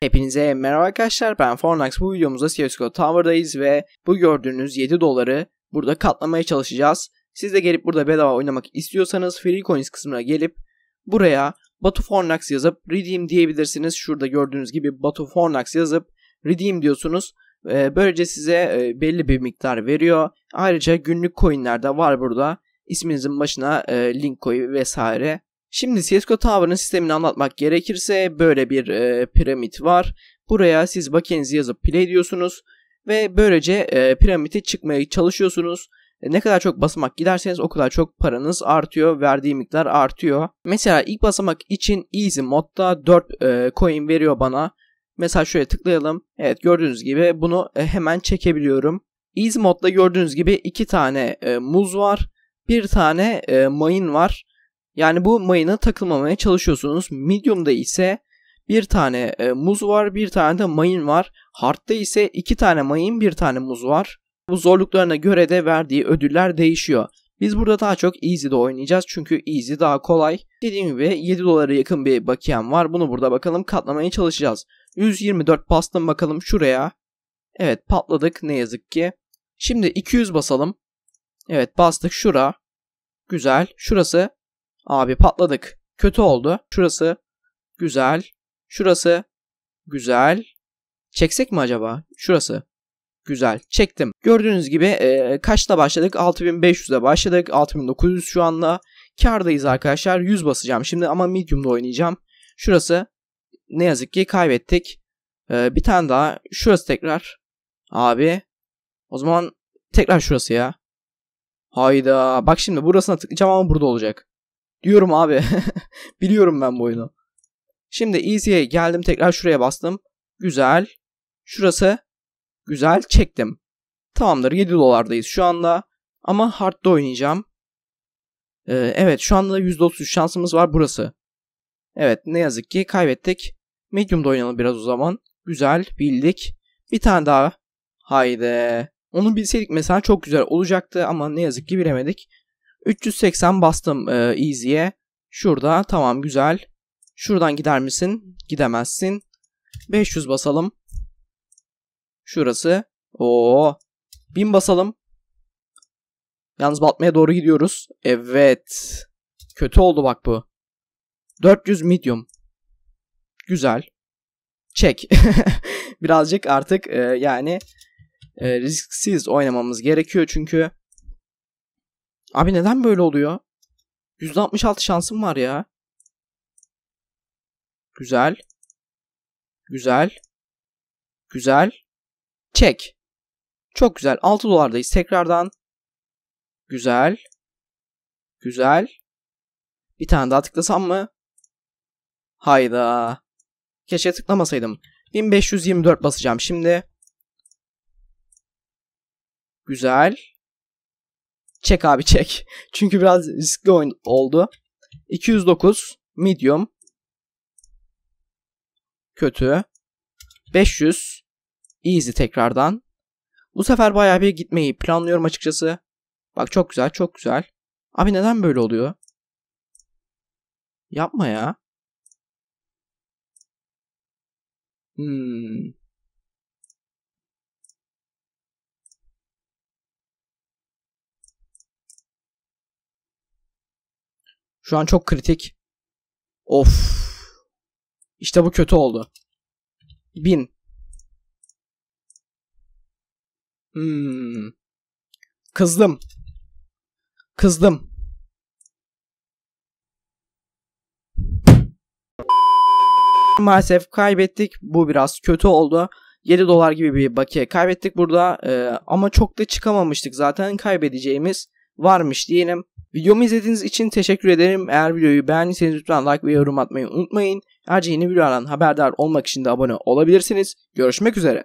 Hepinize merhaba arkadaşlar ben Fornax bu videomuzda CSGO Tower'dayız ve bu gördüğünüz 7 doları burada katlamaya çalışacağız. Siz de gelip burada bedava oynamak istiyorsanız Free Coins kısmına gelip buraya Batu Fornax yazıp Redeem diyebilirsiniz. Şurada gördüğünüz gibi Batu Fornax yazıp Redeem diyorsunuz. Ee, böylece size e, belli bir miktar veriyor. Ayrıca günlük coinler de var burada. İsminizin başına e, link koyu vesaire. Şimdi CSGO Tower'ın sistemini anlatmak gerekirse böyle bir e, piramit var. Buraya siz bakiyenizi yazıp play diyorsunuz ve böylece e, piramite çıkmaya çalışıyorsunuz. E, ne kadar çok basamak giderseniz o kadar çok paranız artıyor. Verdiği miktar artıyor. Mesela ilk basamak için Easy modda 4 e, coin veriyor bana. Mesela şöyle tıklayalım. Evet gördüğünüz gibi bunu e, hemen çekebiliyorum. Easy modda gördüğünüz gibi 2 tane e, muz var. Bir tane e, mayın var. Yani bu mayına takılmamaya çalışıyorsunuz. Medium'da ise bir tane e, muz var, bir tane de mayın var. Hard'da ise iki tane mayın, bir tane muz var. Bu zorluklarına göre de verdiği ödüller değişiyor. Biz burada daha çok Easy'de oynayacağız çünkü Easy daha kolay. Dediğim gibi 7 dolara yakın bir bakiyem var. Bunu burada bakalım katlamaya çalışacağız. 124 bastım bakalım şuraya. Evet patladık ne yazık ki. Şimdi 200 basalım. Evet bastık şura. Güzel. Şurası Abi patladık. Kötü oldu. Şurası güzel. Şurası güzel. Çeksek mi acaba? Şurası. Güzel. Çektim. Gördüğünüz gibi e, kaçta başladık? 6500'e başladık. 6900 şu anda. Kardayız arkadaşlar. 100 basacağım şimdi ama medium'da oynayacağım. Şurası ne yazık ki kaybettik. E, bir tane daha. Şurası tekrar. Abi. O zaman tekrar şurası ya. Hayda. Bak şimdi burasına tıklayacağım ama burada olacak. Diyorum abi. Biliyorum ben bu oyunu. Şimdi easy'ye geldim tekrar şuraya bastım. Güzel. Şurası. Güzel. Çektim. Tamamdır 7 dolardayız şu anda. Ama hard'da oynayacağım. Ee, evet şu anda %33 şansımız var burası. Evet ne yazık ki kaybettik. Medium'da oynayalım biraz o zaman. Güzel bildik. Bir tane daha. Haydi. Onu bilseydik mesela çok güzel olacaktı ama ne yazık ki bilemedik. 380 bastım e, Easy'ye. Şurada tamam güzel. Şuradan gider misin? Gidemezsin. 500 basalım. Şurası. Oo. 1000 basalım. Yalnız batmaya doğru gidiyoruz. Evet. Kötü oldu bak bu. 400 medium. Güzel. Çek. Birazcık artık e, yani e, risksiz oynamamız gerekiyor çünkü Abi neden böyle oluyor? %66 şansım var ya. Güzel. Güzel. Güzel. Çek. Çok güzel. 6 dolardayız tekrardan. Güzel. Güzel. Bir tane daha tıklasam mı? Hayda. Keşke tıklamasaydım. 1524 basacağım şimdi. Güzel. Çek abi çek. Çünkü biraz riskli oyun oldu. 209 medium kötü. 500 easy tekrardan. Bu sefer bayağı bir gitmeyi planlıyorum açıkçası. Bak çok güzel çok güzel. Abi neden böyle oluyor? Yapma ya. Hmm. Şu an çok kritik. Of. İşte bu kötü oldu. Bin. Hmm. Kızdım. Kızdım. Maalesef kaybettik. Bu biraz kötü oldu. 7 dolar gibi bir bakiye kaybettik burada. Ee, ama çok da çıkamamıştık zaten kaybedeceğimiz varmış diyelim. Videomu izlediğiniz için teşekkür ederim. Eğer videoyu beğendiyseniz lütfen like ve yorum atmayı unutmayın. Ayrıca yeni videolardan haberdar olmak için de abone olabilirsiniz. Görüşmek üzere.